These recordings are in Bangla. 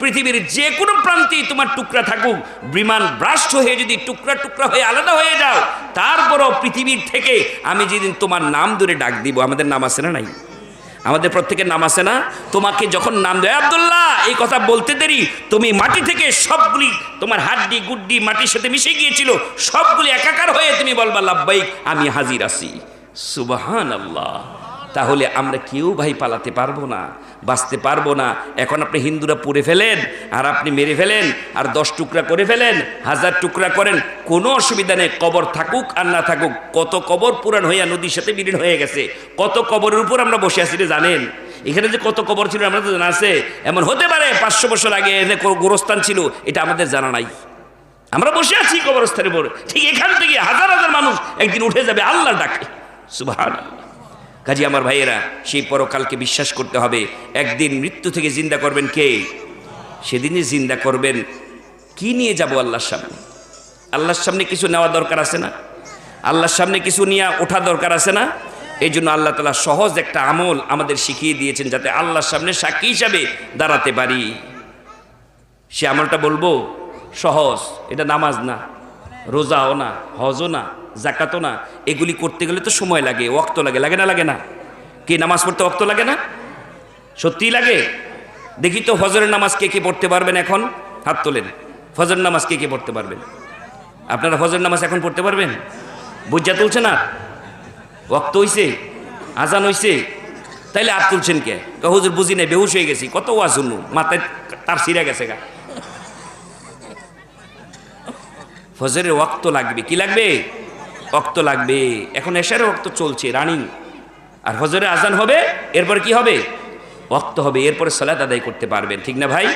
পৃথিবীর যে কোনো প্রান্তেই তোমার টুকরা থাকুক, বিমান ব্রাষ্ট হয়ে যদি টুকরা টুকরা হয়ে আলাদা হয়ে যাও তারপরও পৃথিবীর থেকে আমি যেদিন তোমার নাম ধরে ডাক দিব, আমাদের নাম আছে না নাই? আমাদের প্রত্যেকের নাম আছে না? তোমাকে যখন নাম দেয়, আবদুল্লাহ, এই কথা বলতে দেরি, তুমি মাটি থেকে সবগুলি, তোমার হাড্ডি, গুড্ডি, মাটির সাথে মিশে গিয়েছিল, সবগুলি একাকার হয়ে তুমি বলবা লাভবাইক আমি হাজির আছি। সুবাহান আল্লাহ তাহলে আমরা কেউ ভাই পালাতে পারব না, বাঁচতে পারব না। এখন আপনি হিন্দুরা পুড়ে ফেলেন, আর আপনি মেরে ফেলেন, আর দশ টুকরা করে ফেলেন, হাজার টুকরা করেন, কোনো অসুবিধা নেই, কবর থাকুক আর না থাকুক, কত কবর পুরাণ হইয়া নদীর সাথে বিলীন হয়ে গেছে, কত কবরের উপর আমরা বসে আছি জানেন? এখানে যে কত কবর ছিল আমরা তো জানা আছে, এমন হতে পারে পাঁচশো বছর আগে এনে কোনো গোরস্থান ছিল, এটা আমাদের জানা নাই। আমরা বসে আছি কবরস্থানের উপর, ঠিক এখান থেকে হাজার হাজার মানুষ একদিন উঠে যাবে আল্লাহ ডাকে। সুবাহ কাজী আমার ভাইয়েরা, সেই পরকালকে বিশ্বাস করতে হবে। একদিন মৃত্যু থেকে জিন্দা করবেন কে? সেদিনই জিন্দা করবেন। কি নিয়ে যাব আল্লাহর সামনে? আল্লাহর সামনে কিছু নেওয়া দরকার আছে না? আল্লাহর সামনে কিছু নিয়ে ওঠা দরকার আছে না? এই জন্য আল্লাহ তালা সহজ একটা আমল আমাদের শিখিয়ে দিয়েছেন যাতে আল্লাহর সামনে সাক্ষী হিসাবে দাঁড়াতে পারি। সে আমলটা বলব, সহজ। এটা নামাজ না, রোজাও না, হজও না। জাকাতও না, এগুলি করতে গেলে তো সময় লাগে ওক্ত লাগে লাগে না লাগে না। কে নামাজ পড়তে ওক্ত লাগে না? সত্যিই লাগে? দেখি তো ফজরের নামাজ কে কে পড়তে পারবেন এখন? হাত তোলেন। ফজর নামাজ কে কে পড়তে পারবেন? আপনারা ফজর নামাজ এখন পড়তে পারবেন? বুঝা তুলছে না? ওক্ত হইছে, আজান হইছে, তাইলে আর তুলছেন কে? হুজুর, বুঝি নাই, বেহুশ হয়ে গেছি, কত ওয়াজ শুনু মাথায় তার সিরা গেছে গা। ফজরের ওক্ত লাগবে, কি লাগবে? ওক্ত লাগবে। এখন এশারের ওক্ত চলছে রানিং আর হজরে আজান হবে, এরপর কি হবে? ওক্ত হবে, এরপরে সলাত আদায় করতে পারবেন, ঠিক না ভাই?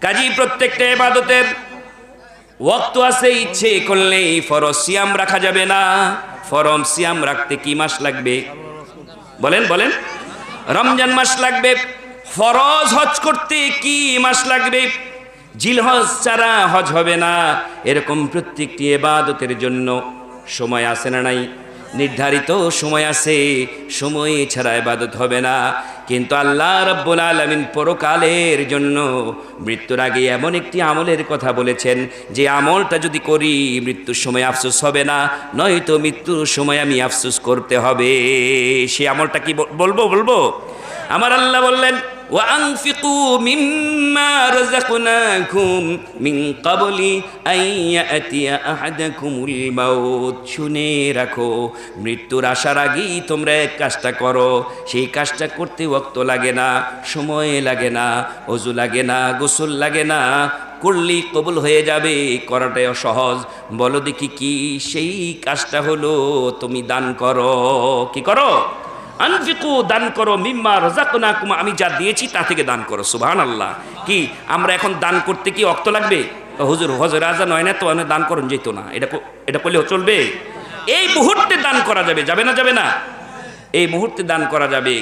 কাজী, প্রত্যেকটা এবাদতের ওক্ত আছে, ইচ্ছে করলেই ফরজ সিয়াম রাখা যাবে না। ফরম সিয়াম রাখতে কি মাস লাগবে? বলেন বলেন। রমজান মাস লাগবে, ফরজ হজ করতে কি মাস লাগবে? জিলহজ ছাড়া হজ হবে না। এরকম প্রত্যেকটি এবাদতের জন্য সময় আছে না নাই? নির্ধারিত সময় আছে। সময় ছাড়া এবাদত হবে না। কিন্তু আল্লাহ রব্বুল আলমিন পরকালের জন্য মৃত্যুর আগে এমন একটি আমলের কথা বলেছেন যে, আমলটা যদি করি, মৃত্যুর সময় আফসোস হবে না। নয়তো মৃত্যুর সময় আমি আফসোস করতে হবে। সে আমলটা কি বলব বলব? আমার আল্লাহ বললেন وأنفقوا مما رزقناكم من قبل أن يأتي أحدكم الموت শুনে রাখো মৃত্যুর আসার আগেই তোমরা এক কাজটা করো সেই কাজটা করতে ওক্ত লাগে না সময় লাগে না অজু লাগে না গোসল লাগে না করলেই কবুল হয়ে যাবে করাটাই সহজ বলো দেখি কি সেই কাজটা হলো তুমি দান করো কি করো আনফিকু, দান করো, মিম্মা রাজাকুনা কুমা আমি যা দিয়েছি তা থেকে দান করো সুবহান আল্লাহ কি, আমরা এখন দান করতে কি অক্ত লাগবে? হুজুর, হজর আজা নয় না তো দান করুন যেত না, এটা এটা করলেও চলবে? এই মুহূর্তে দান করা যাবে যাবে না যাবে না? এই মুহূর্তে দান করা যাবে।